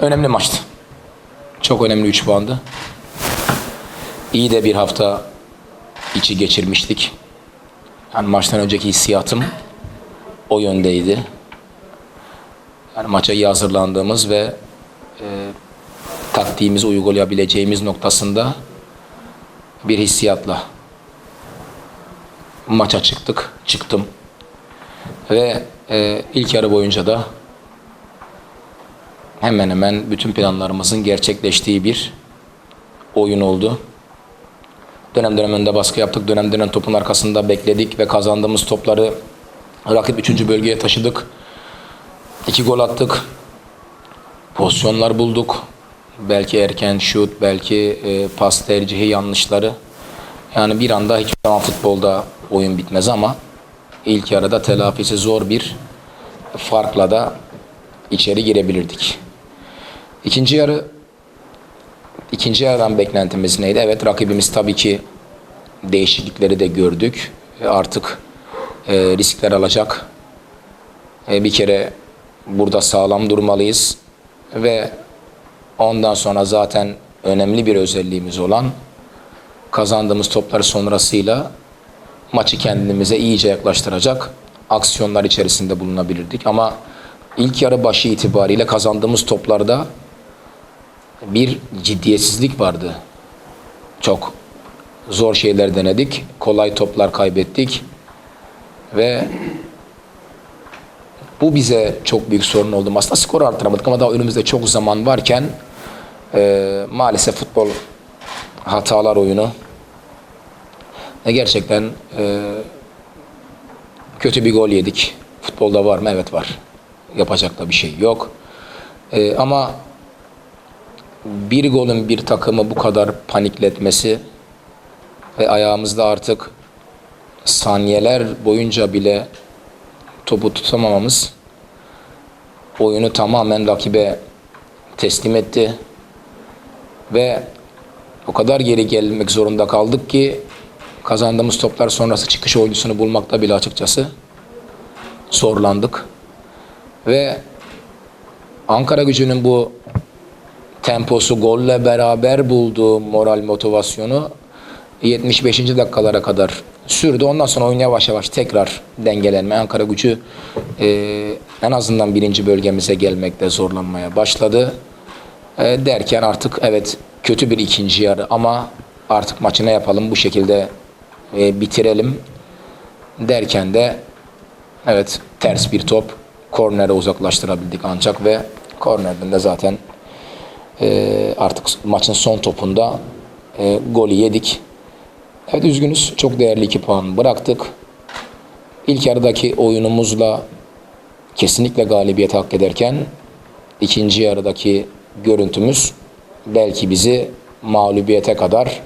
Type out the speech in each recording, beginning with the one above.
Önemli maçtı. Çok önemli 3 puandı. İyi de bir hafta içi geçirmiştik. Yani maçtan önceki hissiyatım o yöndeydi. Yani maça iyi hazırlandığımız ve e, taktiğimizi uygulayabileceğimiz noktasında bir hissiyatla maça çıktık, çıktım. Ve e, ilk yarı boyunca da hemen hemen bütün planlarımızın gerçekleştiği bir oyun oldu. Dönem dönem önde baskı yaptık. Dönem dönem topun arkasında bekledik ve kazandığımız topları rakip 3. bölgeye taşıdık. İki gol attık. Pozisyonlar bulduk. Belki erken şut, belki e, pas tercihi yanlışları. Yani bir anda hiçbir zaman futbolda oyun bitmez ama ilk yarıda telafisi zor bir farkla da içeri girebilirdik. İkinci yarı ikinci yarıdan beklentimiz neydi? Evet rakibimiz tabii ki değişiklikleri de gördük. E, Artık e, riskler alacak. E, bir kere burada sağlam durmalıyız ve ondan sonra zaten önemli bir özelliğimiz olan kazandığımız toplar sonrasıyla maçı kendimize iyice yaklaştıracak aksiyonlar içerisinde bulunabilirdik. Ama ilk yarı başı itibariyle kazandığımız toplarda bir ciddiyetsizlik vardı. Çok zor şeyler denedik. Kolay toplar kaybettik. Ve bu bize çok büyük sorun oldu. Aslında skor artıramadık ama daha önümüzde çok zaman varken e, maalesef futbol hatalar oyunu ve gerçekten e, kötü bir gol yedik. Futbolda var mı? Evet var. Yapacak da bir şey yok. E, ama bir golün bir takımı bu kadar panikletmesi ve ayağımızda artık saniyeler boyunca bile topu tutamamamız oyunu tamamen rakibe teslim etti ve o kadar geri gelmek zorunda kaldık ki kazandığımız toplar sonrası çıkış oyuncusunu bulmakta bile açıkçası zorlandık. Ve Ankara gücünün bu temposu golle beraber bulduğu moral motivasyonu 75. dakikalara kadar sürdü. Ondan sonra oyun yavaş yavaş tekrar dengelenme. Ankara gücü e, en azından birinci bölgemize gelmekte zorlanmaya başladı. E, derken artık evet kötü bir ikinci yarı ama artık maçı ne yapalım bu şekilde e, bitirelim derken de evet ters bir top kornere uzaklaştırabildik ancak ve kornerden de zaten e, artık maçın son topunda e, golü yedik. Evet üzgünüz. Çok değerli iki puan bıraktık. İlk yarıdaki oyunumuzla kesinlikle galibiyet hak ederken ikinci yarıdaki görüntümüz belki bizi mağlubiyete kadar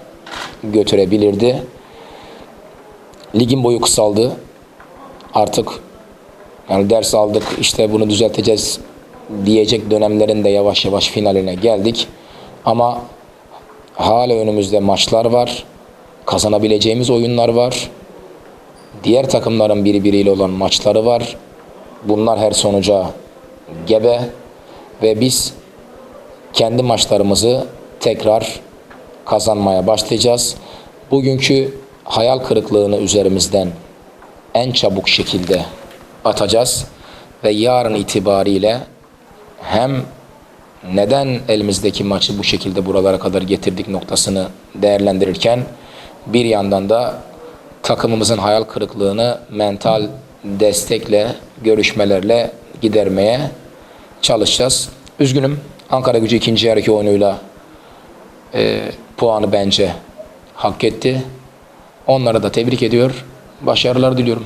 götürebilirdi. Ligin boyu kısaldı. Artık yani ders aldık işte bunu düzelteceğiz diyecek dönemlerin de yavaş yavaş finaline geldik. Ama hala önümüzde maçlar var. Kazanabileceğimiz oyunlar var. Diğer takımların birbiriyle olan maçları var. Bunlar her sonuca gebe ve biz kendi maçlarımızı tekrar kazanmaya başlayacağız. Bugünkü hayal kırıklığını üzerimizden en çabuk şekilde atacağız ve yarın itibariyle hem neden elimizdeki maçı bu şekilde buralara kadar getirdik noktasını değerlendirirken bir yandan da takımımızın hayal kırıklığını mental destekle, görüşmelerle gidermeye çalışacağız. Üzgünüm. Ankara gücü ikinci yarıki oyunuyla e, puanı bence hak etti. Onlara da tebrik ediyor. Başarılar diliyorum.